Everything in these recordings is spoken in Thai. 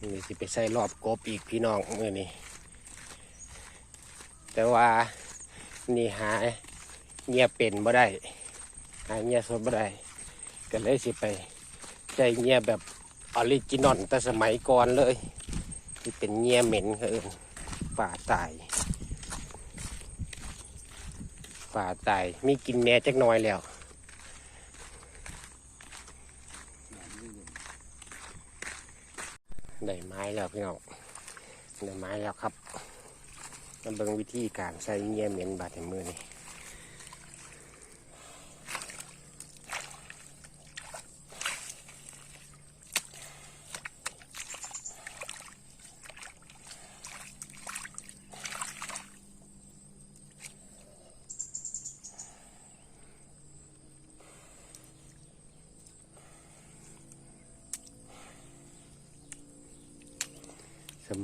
นี่สิไปใส่รอบกบอีกพี่น้องมือนี้แต่ว่านี่หาเงียเป็นบ่ได้หาเงียสดบ่ได้ก็เลยสิไปใส่เงียแบบออริจินอลแต่สมัยก่อนเลยที่เป็นเงียเหม็นเขาเอิป่าตายป่าตายมีกินแหน่จักหน้อยแล้ว ได้ไม้แล้วพี่น้องได้ไม้แล้วครับมาเบิ่งวิธีการใส่เงียเหม็นบาดในมือนี่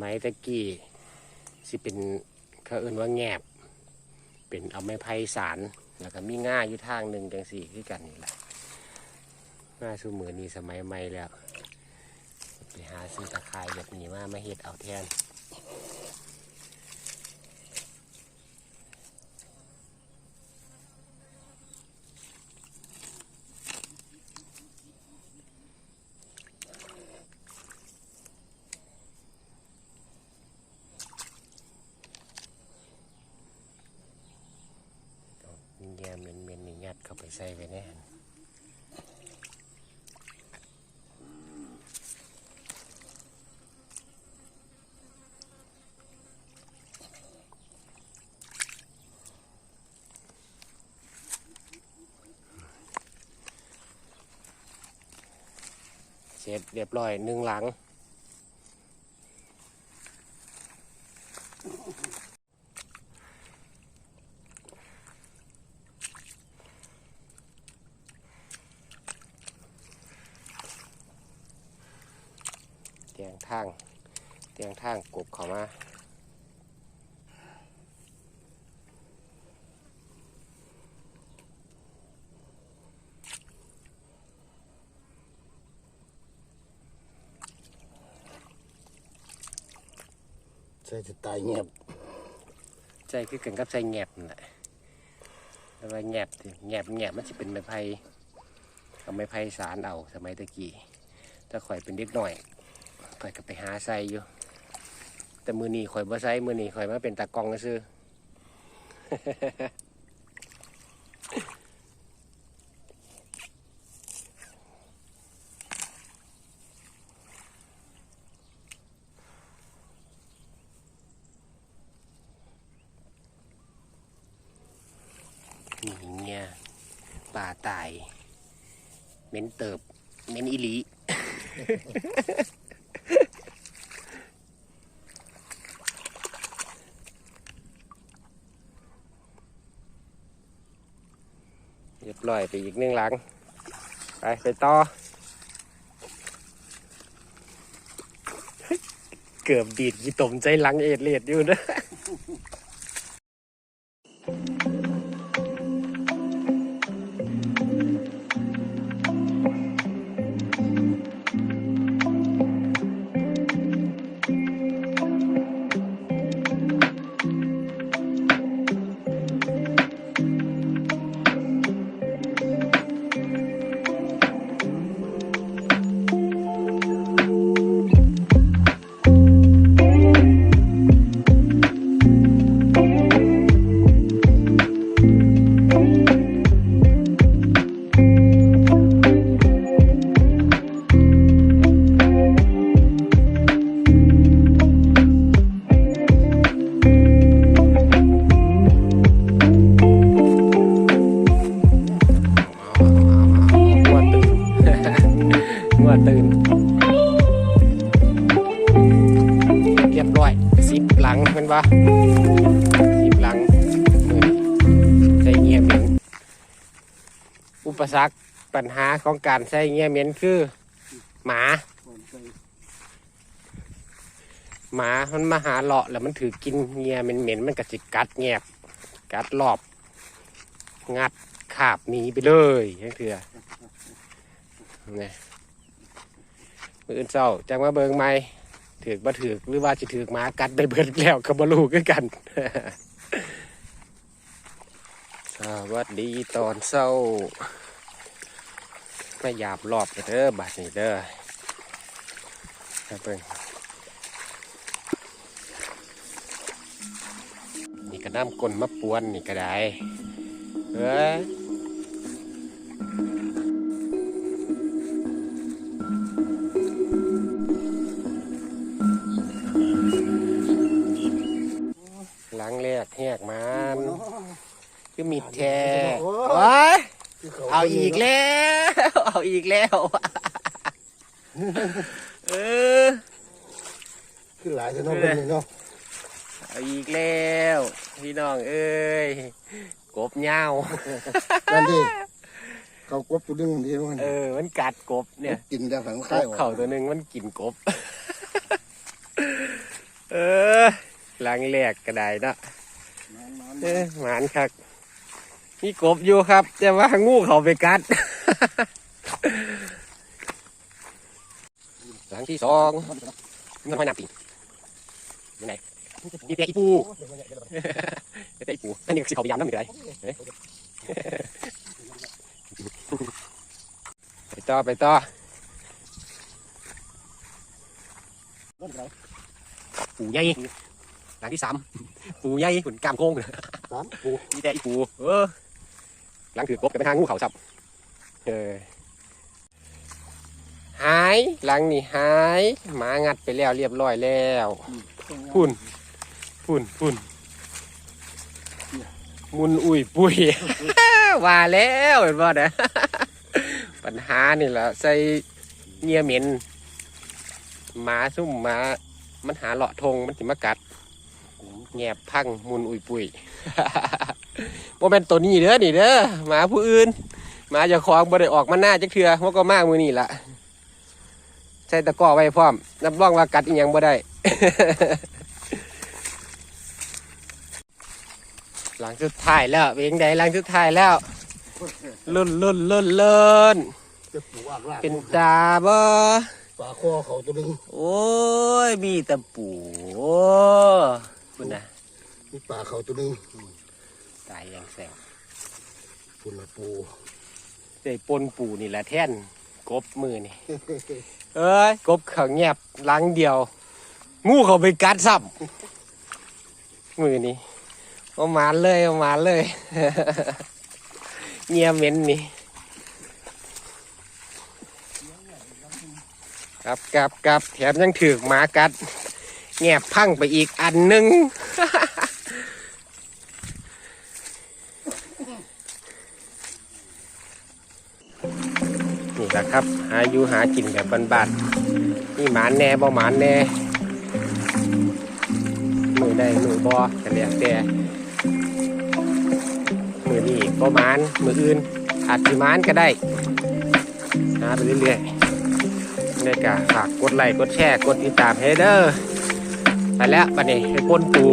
มัยตะกี้สิเป็นเขาเอื่นว่าแงบ เป็นเอาไม้ไผ่สารแล้วก็มีง่าอยู่ทางหนึ่งจังสี่คือกันนี่แหละง่าสูมือนี่สมัยใหม่แล้ว ไปหาซื้อตะไคร้แบบนี้มามาเห็ดเอาแทน แย่เหม็นเมนๆนี่ยั ดเข้าไปใส่ไปแน่นเสร็จเรียบร้อยหนึ่งหลัง เตียงทางเตียงทางกบเขามาใส่จะตายเงียบใจคือกันกับใจแงบนั่นแหละแต่ว่าแงบสิแงบแงบมันจะเป็นไม้ไผ่เอาไม้ไผ่สารเอาสมัยตะกี้ถ้าข่อยเป็นเด็กหน่อย ข่อยก็ไปหาใส่อยู่ แต่มือนี้ข่อยบ่ใส่มือนี้ข่อยมาเป็นตากล้องซื้อนี่เงี้ยป่าตาย เม็นเติบ เม็นอิลี ลอยไปอีกหนึ่งหลัง ไปไปต่อ เกือบดีดกี่ตมใจหลังเอ็ดเลียดอยู่นะ สิบหลังมือใส่เงียเหม็นอุปสรรคปัญหาของการใส่เงียเหม็นคือ หมา หมามันมาหาเลาะแล้วมันถือกินเงียเหม็นๆมันก็สิกัดแงบกัดรอบ งัดขาบหนีไปเลยยังเถื่อนี่มืออื่นเศร้าจังมาเบิงไหม ถือกบ่ถือกหรือว่าสิถือกหมากัดไปเบิดแล้วก็บ่รู้คือกันสวัสดีตอนเช้าไม่หยาบรอบเด้อบัดนี้เด้อครับเพิ่งนี่ก็น้ำกลนมาปวนนี่ก็ได้เอ้ย หลังแรกแหกมันคือมีแท้ว้ายเอาอีกแล้ว เอาอีกแล้วเออคือหลายจะน้องคนนี้เนาะเอาอีกแล้ว พี่น้องเอ้ยกบเหย้านั่นดิเขากบตัวนึงที่มันเออ มันกัดกบเนี่ย กินได้ผังกค่ายบออกเข่าตัวหนึ่งมันกินกบ เออหลังแรกก็ได้เนาะ เออหมานคักมีกบอยู่ครับ แต่ว่างูเขาไปกัด หลังที่สองมันไม่นับปียังไงนี่แต่อีปูแต่อีปูอันนี้ก็สิเขาพยายามน้ำอยู่ไรไปต่อไปต่อปูใหญ่ หลังที่สามปูใหญ่ขุนกล้ามโค้งสามปูนี่แต่อีปูเออหลังถือกบกับไปทางงูเขาซับเออหายหลังนี่หายหมางัดไปแล้วเรียบร้อยแล้วพุ่นพุ่นพุ่นมุนอุ้ยปุ้ยว่าแล้วเห็นบ่เด้อปัญหานี่แหละใส่เงียเหม็นหมาซุ่มหมา มันหาเลาะทงมันสิมากัด แงบพังมุนอุ้ยปุ้ยโมเป็นตัวนี้เด้อนี่เด้อหมาผู้อื่นหมาเจะคลองบ่ได้ออกมาหน้าจักเทือมันก็มากมือนี่ละใส่ตะกร้อไว้พร้อมรับรองว่ากัดอีหยังบ่ได้ หลังสุดท้ายแล้วเวียงใดหลังสุดท้ายแล้วลุ่นลุ่นลุ่นลุ่นจะปูอักลากเป็นตาบ่ปลาคอเขาตัวนึงโอ้ยมีแตะปูโอ้ คุณนะมีปลาเขาตัวนึงตายอย่างแสบปูนะปูได้ปนปูนี่แหละแท่นกบมือนี่เอ้ยกบเขาเงียบหลังเดียว งูเขาไปกัดซ้ำมือนี่เอาหมานเลยเอาหมานเลยเงียเหม็นนี่ครับกับกับแถมยังถือกหมากัด แงบพังไปอีกอันหนึง นี่แหละครับ หาอยู่หากินแบบบานๆนี่หมานแน่บ่หมานแน่มือได้มือบ่กันแล้วแต่มือนี่บ่หมานมืออื่นอาจสิหมานก็ได้หาไปเรื่อยๆในก็ฝากกดไลค์กดแชร์กดติดตามให้เด้อ ไปแล้วบัดนี้ไปปนปู